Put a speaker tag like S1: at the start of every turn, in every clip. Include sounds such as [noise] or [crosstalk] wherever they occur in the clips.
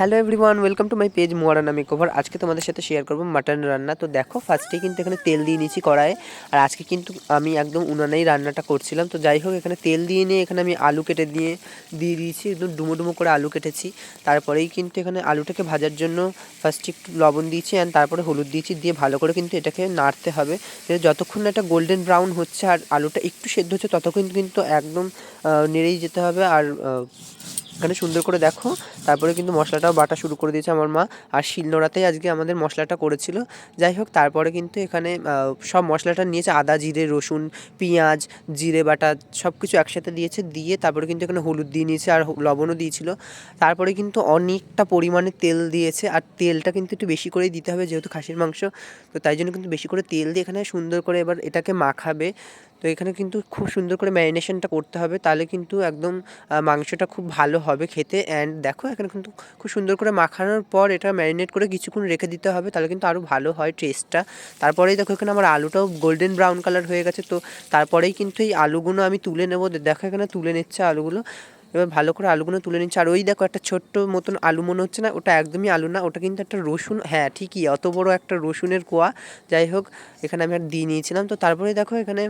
S1: Hello everyone welcome to my page মোয়ারানা cover আজকে তোমাদের সাথে শেয়ার করব মাটন রান্না। তো দেখো ফার্স্টে কিন্তু এখানে তেল দিয়ে নিয়েছি কড়াইয়ে। আর আজকে কিন্তু আমি একদম উনানেই রান্নাটা করছিলাম। তো যাই হোক, এখানে তেল দিয়ে নিয়ে এখানে আমি আলু কেটে দিয়ে দিয়ে দিয়েছি। একদম ডুমো ডুমো করে আলু কেটেছি। তারপরেই কিন্তু এখানে আলুটাকে ভাজার জন্য ফার্স্টে একটু লবণ দিয়েছি অ্যান্ড তারপরে হলুদ দিয়েছি। দিয়ে ভালো করে কিন্তু এটাকে নাড়তে হবে। যতক্ষণ না এটা গোল্ডেন ব্রাউন হচ্ছে আর আলুটা একটু সেদ্ধ হচ্ছে, ততক্ষণ কিন্তু একদম নেড়েই যেতে হবে। আর এখানে সুন্দর করে দেখো। তারপরে কিন্তু মশলাটাও বাটা শুরু করে দিয়েছে আমার মা। আর শিলনোড়াতেই আজকে আমাদের মশলাটা করেছিল। যাই হোক, তারপরে কিন্তু এখানে সব মশলাটা নিয়েছে। আদা, জিরে, রসুন, পেঁয়াজ, জিরে, বাটা সব কিছু একসাথে দিয়েছে। দিয়ে তারপরে কিন্তু এখানে হলুদ দিয়ে নিয়েছে আর লবণও দিয়েছিল। তারপরে কিন্তু অনেকটা পরিমাণে তেল দিয়েছে। আর তেলটা কিন্তু একটু বেশি করেই দিতে হবে যেহেতু খাসির মাংস। তো তাই জন্য কিন্তু বেশি করে তেল দিয়ে এখানে সুন্দর করে এবার এটাকে মাখাবে। তো এখানে কিন্তু খুব সুন্দর করে ম্যারিনেশনটা করতে হবে। তাহলে কিন্তু একদম মাংসটা খুব ভালো হবে খেতে অ্যান্ড দেখো এখানে কিন্তু খুব সুন্দর করে মাখানোর পর এটা ম্যারিনেট করে কিছুক্ষণ রেখে দিতে হবে, তাহলে কিন্তু আরও ভালো হয় টেস্টটা তারপরেই দেখো এখানে আমার আলুটাও গোল্ডেন ব্রাউন কালার হয়ে গেছে, তো তারপরেই কিন্তু এই আলুগুলো আমি তুলে নেব। দেখো এখানে তুলে নিচ্ছে আলুগুলো। এবার ভালো করে আলুগুলো তুলে নিচ্ছে। আর ওই দেখো একটা ছোট্ট মতন আলু মনে হচ্ছে না, ওটা একদমই আলু না, ওটা কিন্তু একটা রসুন হ্যাঁ ঠিকই, অত বড় একটা রসুনের কোয়া। যাই হোক, এখানে আমি আর দিয়ে নিয়েছিলাম। তো তারপরে দেখো এখানে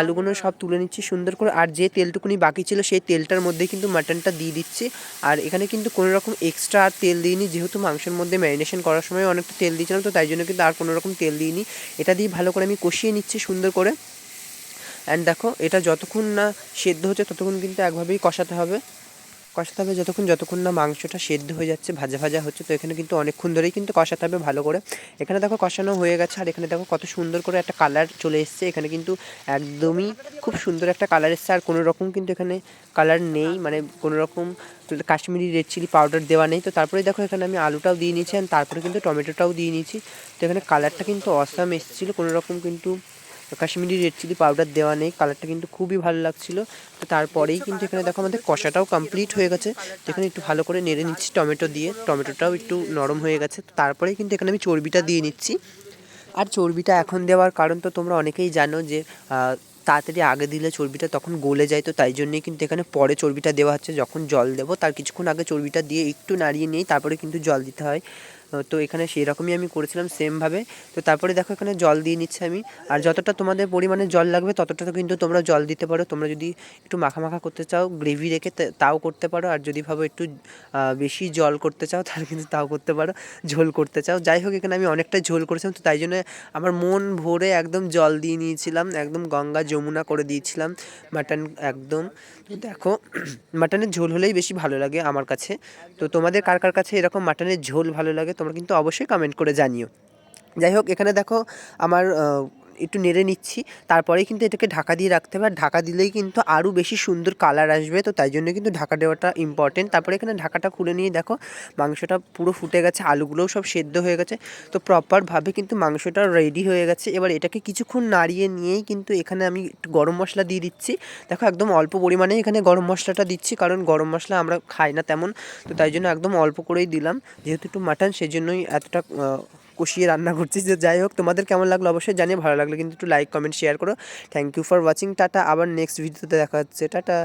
S1: আলুগুলো সব তুলে নিচ্ছি সুন্দর করে। আর যে তেলটুকুনি বাকি ছিল, সেই তেলটার মধ্যেই কিন্তু মাটনটা দিয়ে দিচ্ছি। আর এখানে কিন্তু কোনো রকম এক্সট্রা আর তেল দিইনি, যেহেতু মাংসের মধ্যে ম্যারিনেশন করার সময় অনেকটা তেল দিয়েছিলাম, তো তাই জন্য কিন্তু আর কোনো রকম তেল দিইনি। এটা দিয়ে ভালো করে আমি কষিয়ে নিচ্ছি সুন্দর করে। অ্যান্ড দেখো, এটা যতক্ষণ না সেদ্ধ হচ্ছে, ততক্ষণ কিন্তু একভাবেই কষাতে হবে। কষাতে হবে যতক্ষণ যতক্ষণ না মাংসটা সেদ্ধ হয়ে যাচ্ছে, ভাজা ভাজা হচ্ছে, তো এখানে কিন্তু অনেকক্ষণ ধরেই কিন্তু কষাতে হবে ভালো করে। এখানে দেখো কষানো হয়ে গেছে, আর এখানে দেখো কত সুন্দর করে একটা কালার চলে এসছে। এখানে কিন্তু একদমই খুব সুন্দর একটা কালার এসছে, আর কোনো রকম কিন্তু এখানে কালার নেই। মানে কোনো রকম কাশ্মীরি রেড চিলি পাউডার দেওয়া নেই। তো তারপরে দেখো এখানে আমি আলুটাও দিয়ে নিয়েছি আর তারপরে কিন্তু টমেটোটাও দিয়ে নিয়েছি। তো এখানে কালারটা কিন্তু অসাম এসেছিল, কোনো রকম কিন্তু কাশ্মীরি রেড চিলি পাউডার দেওয়া নেই কালারটা কিন্তু খুবই ভালো লাগছিল। তো তারপরেই কিন্তু এখানে দেখো আমাদের কষাটাও কমপ্লিট হয়ে গেছে। এখানে একটু ভালো করে নেড়ে নিচ্ছি টমেটো দিয়ে। টমেটোটাও একটু নরম হয়ে গেছে। তারপরেই কিন্তু এখানে আমি চর্বিটা দিয়ে নিচ্ছি। আর চর্বিটা এখন দেওয়ার কারণ তো তোমরা অনেকেই জানো যে তাড়াতাড়ি আগে দিলে চর্বিটা তখন গলে যায়। তো তাই জন্যই কিন্তু এখানে পরে চর্বিটা দেওয়া হচ্ছে। যখন জল দেবো, তার কিছুক্ষণ আগে চর্বিটা দিয়ে একটু নাড়িয়ে নিয়েই তারপরে কিন্তু জল দিতে হয়। তো এখানে সেই রকমই আমি করেছিলাম সেমভাবে তো তারপরে দেখো এখানে জল দিয়ে নিচ্ছে আমি। আর যতটা তোমাদের পরিমাণে জল লাগবে ততটা তো কিন্তু তোমরা জল দিতে পারো। তোমরা যদি একটু মাখা মাখা করতে চাও গ্রেভি রেখে তাও করতে পারো। আর যদি ভাবো একটু বেশি জল করতে চাও, তাহলে কিন্তু তাও করতে পারো, ঝোল করতে চাও। যাই হোক, এখানে আমি অনেকটা ঝোল করেছিলাম, তো তাই জন্য আমার মন ভরে একদম জল দিয়ে নিয়েছিলাম। একদম গঙ্গা যমুনা করে দিয়েছিলাম, মাটন একদম। তো দেখো, [clears throat] মাটনের ঝোল হলেই বেশি ভালো লাগে আমার কাছে। তো তোমাদের কার কার কাছে এরকম মাটনের ঝোল ভালো লাগে তোমরা কিন্তু অবশ্যই কমেন্ট করে জানিও। যাই হোক এখানে দেখো আমার একটু নেড়ে নিচ্ছি। তারপরে কিন্তু এটাকে ঢাকা দিয়ে রাখতে হবে। আর ঢাকা দিলেই কিন্তু আরও বেশি সুন্দর কালার আসবে। তো তাই জন্য কিন্তু ঢাকা দেওয়াটা ইম্পর্টেন্ট তারপরে এখানে ঢাকাটা খুলে নিয়ে দেখো, মাংসটা পুরো ফুটে গেছে, আলুগুলোও সব সেদ্ধ হয়ে গেছে। তো প্রপারভাবে কিন্তু মাংসটা রেডি হয়ে গেছে। এবার এটাকে কিছুক্ষণ নাড়িয়ে নিয়েই কিন্তু এখানে আমি একটু গরম মশলা দিয়ে দিচ্ছি। দেখো, একদম অল্প পরিমাণে এখানে গরম মশলাটা দিচ্ছি, কারণ গরম মশলা আমরা খাই না তেমন। তো তাই জন্য একদম অল্প করেই দিলাম। যেহেতু একটু মাটন সেই জন্যই এতটা কষিয়ে রান্না করছি, যে যাই হোক, তোমাদের কেমন লাগল অবশ্যই জানিয়ে ভালো লাগল। কিন্তু একটু লাইক কমেন্ট শেয়ার করো। Thank you for watching tata. আবার নেক্সট ভিডিওতে দেখা হচ্ছে। টাটা।